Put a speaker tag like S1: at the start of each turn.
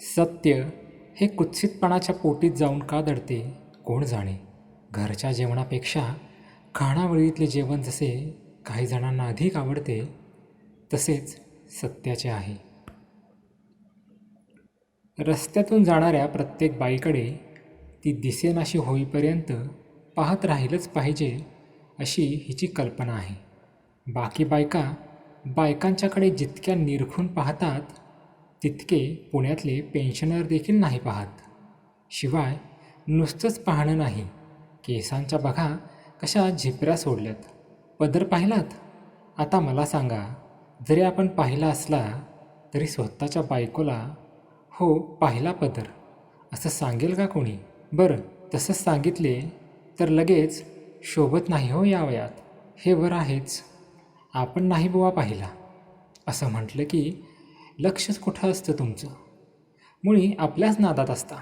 S1: सत्य हे कुत्सितपणाच्या पोटीत जाऊन का दडते कोण जाणे? घरच्या जेवणापेक्षा खाणावळीतले जेवण जसे काही जणांना अधिक आवडते तसेच सत्याचे आहे. रस्त्यातून जाणाऱ्या प्रत्येक बाईकडे ती दिसेनाशी होईपर्यंत पाहत राहिलंच पाहिजे अशी हिची कल्पना आहे. बाकी बायका बायकांच्याकडे जितक्या निरखून पाहतात तितके पुण्यातले पेन्शनर देखील नाही पाहत. शिवाय नुसतंच पाहणं नाही. केसांच्या बघा कशा झिपऱ्या सोडल्यात. पदर पाहिलात? आता मला सांगा जरी आपण पाहिला असला तरी स्वतःच्या बायकोला हो पाहिला पदर. असं सांगेल का कोणी? बरं तसंच सांगितले तर लगेच शोभत नाही हो या वयात. हे बरं आहेच. आपण नाही बुवा पाहिला. असं म्हटलं की लक्षच कुठं असतं तुमचं? मुळी आपल्याच नादात असता.